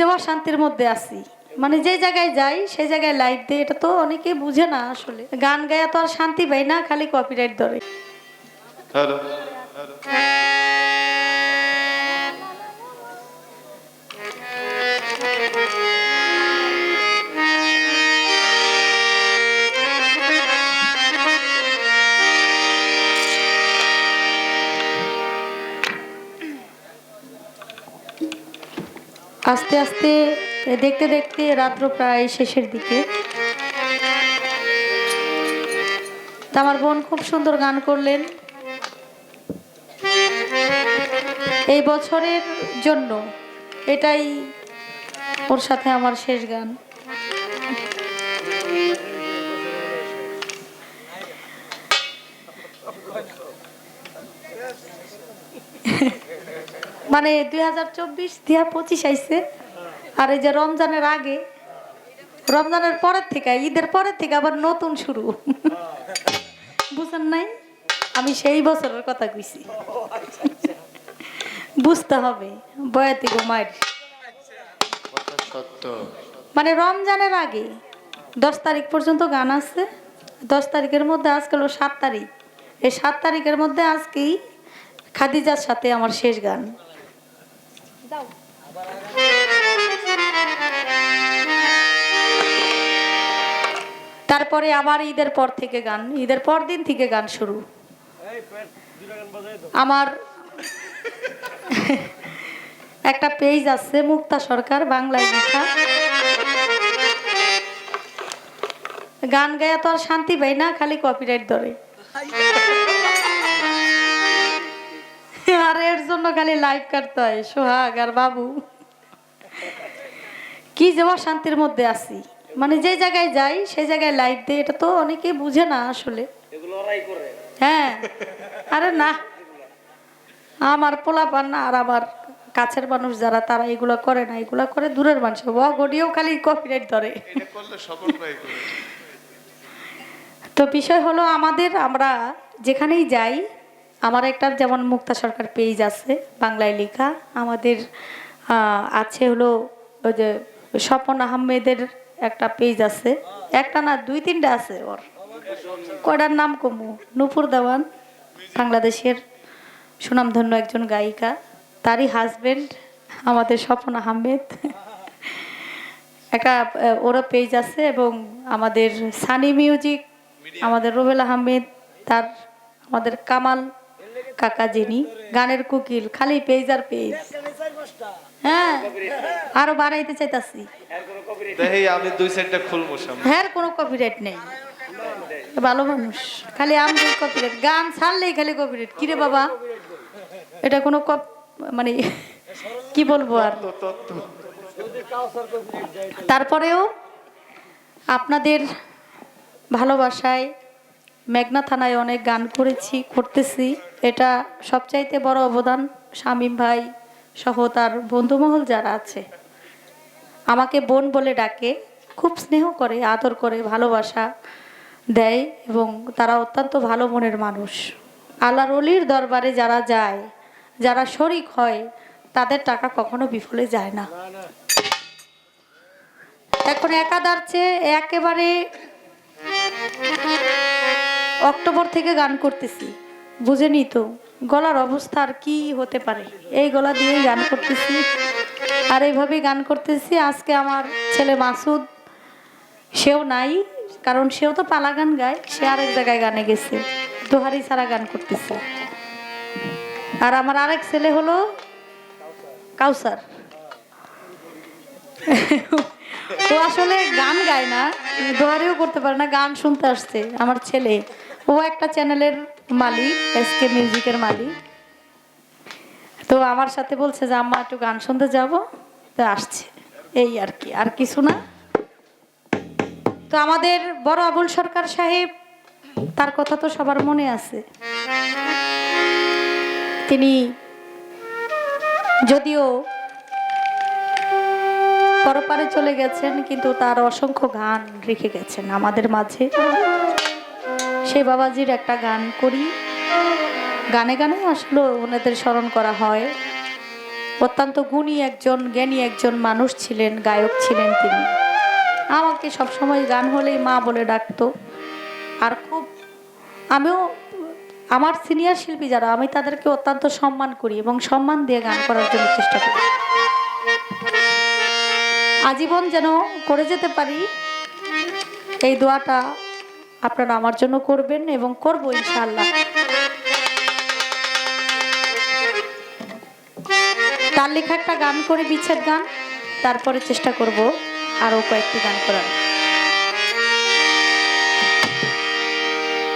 যে শান্তির মধ্যে আছি। মানে যে জায়গায় যাই সেই জায়গায় লাইট দেয় এটা তো অনেকে বুঝে না আসলে। গান গায়া তো আর শান্তি পাই না খালি কপিরাইট ধরে। হ্যালো আস্তে আস্তে, দেখতে দেখতে রাত্র প্রায় শেষের দিকে। আমার বোন খুব সুন্দর গান করলেন। এই বছরের জন্য এটাই ওর সাথে আমার শেষ গান। মানে দুই হাজার চব্বিশ হাজার পঁচিশ আইসে আর এই যে রমজানের আগে, রমজানের পরের থেকে, ঈদের পরের থেকে আবার নতুন শুরু। বুঝেন নাই? আমি সেই বছরের কথা কইছি। বুঝতে হবে, বয়াতি গো মায়ের। মানে রমজানের আগে, দশ তারিখ পর্যন্ত গান আছে। দশ তারিখের মধ্যে আজকে হলো সাত তারিখ। এই সাত তারিখের মধ্যে আজকেই খাদিজার সাথে আমার শেষ গান। তারপরে আবার ঈদের পর থেকে গান ঈদের পর দিন থেকে গান শুরু। আমার একটা পেজ আছে মুক্তা সরকার বাংলায় লেখা। গান গায়া তো আর শান্তি পাই না খালি কপিরাইট ধরে। আর এর জন্য খালি লাইভ কাটতে হয় সোহাগ আর বাবু। কি যে শান্তির মধ্যে আছি। মানে যে জায়গায় যাই সেই জায়গায় লাইভ দেয় এটা তো অনেকে বুঝে না আসলে। হ্যাঁ আরে না। আমার পোলা পান না আর আমার কাছের মানুষ যারা তারা এগুলো করে না। এগুলো করে দূরের মানুষ। ও গডিও খালি কপিরাইট ধরে। এটা করলে সফল ভাই করে। তো বিষয় হলো আমাদের আমরা যেখানেই যাই আমার একটা যেমন মুক্তা সরকার পেজ আছে, বাংলায় লেখা। আমাদের আছে হলো ওই যে স্বপন আহমেদের একটা পেজ আছে। একটা না, দুই তিনটা আছে ওর। কয়টার নাম কমু? নুপুর দেওয়ান, বাংলাদেশের সুনামধন্য একজন গায়িকা। তারই হাজবেন্ড আমাদের স্বপন আহমেদ। একটা ওরা পেজ আছে এবং আমাদের সানি মিউজিক আমাদের রুবেল আহমেদ, তার, আমাদের কামাল কাকা যিনি গানের কুকিল খালি পেজ আর পেজ হ্যাঁ আরও বাড়াইতে চাইতাছি। আমি দুই সাইডটা খুলবো হ্যাঁ কোনো কপিরাইট নেই। ভালো মানুষ। খালি আমি কপিরাইট গান ছাড়লেই খালি কপিরাইট কিরে বাবা? এটা কোনো কপ মানে কি বলব আর? তারপরেও আপনাদের ভালোবাসায় মেঘনা থানায় অনেক গান করেছি, করতেছি। এটা সবচাইতে বড় অবদান শামীম ভাই সহ তার বন্ধুমহল যারা আছে। আমাকে বোন বলে ডাকে, খুব স্নেহ করে, আদর করে, ভালোবাসা দেয় এবং তারা অত্যন্ত ভালো মনের মানুষ। আল্লাহর অলির দরবারে যারা যায়, যারা শরিক হয়, তাদের টাকা কখনো বিফলে যায় না। এখন একাদার চেয়ে একেবারে অক্টোবর থেকে গান করতেছি। বুঝেনি তো, গলার অবস্থা আর কি হতে পারে? এই গলা দিয়েই গান করতেছি। আর এইভাবেই গান করতেছি। আজকে আমার ছেলে মাসুদ, সেও নাই, কারণ সেও তো পালা গান গায়, সে আরেক জায়গায় গানে গেছে। দোহারি ছাড়া গান করতেছে। আর আমার আরেক ছেলে হলো কাউসার। ও আসলে গান গায় না দোয়ারিও করতে পারে না, গান শুনতে আসছে আমার ছেলে। ও একটা চ্যানেলের মালিক এসকে মিউজিকের মালিক। তো আমার সাথে বলছে যে, আম্মা, একটু গান শুনতে যাব? তো আসছে। এই আর কি, আর কিছু না। তো আমাদের বড় আবুল সরকার সাহেব, তার কথা তো সবার মনে আছে। তিনি যদিও পরপারে চলে গেছেন, কিন্তু তার অসংখ্য গান রেখে গেছেন আমাদের মাঝে। সেই বাবাজির একটা গান করি। গানে গানে আসলে ওনাদের স্মরণ করা হয়। অত্যন্ত গুণী একজন, জ্ঞানী একজন মানুষ ছিলেন, গায়ক ছিলেন তিনি। আমাকে সবসময় গান হলেই মা বলে ডাকতো। আর খুব আমিও, আমার সিনিয়র শিল্পী যারা, আমি তাদেরকে অত্যন্ত সম্মান করি এবং সম্মান দিয়ে গান করার জন্য চেষ্টা করি। আজীবন যেন করে যেতে পারি, এই দোয়াটা আপনারা আমার জন্য করবেন এবং করব ইনশাল্লাহ তার লেখা একটা গান করে, বিচ্ছেদ গান। তারপরে চেষ্টা করব আরও কয়েকটি গান করার।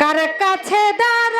কার কাছে দাঁড়াই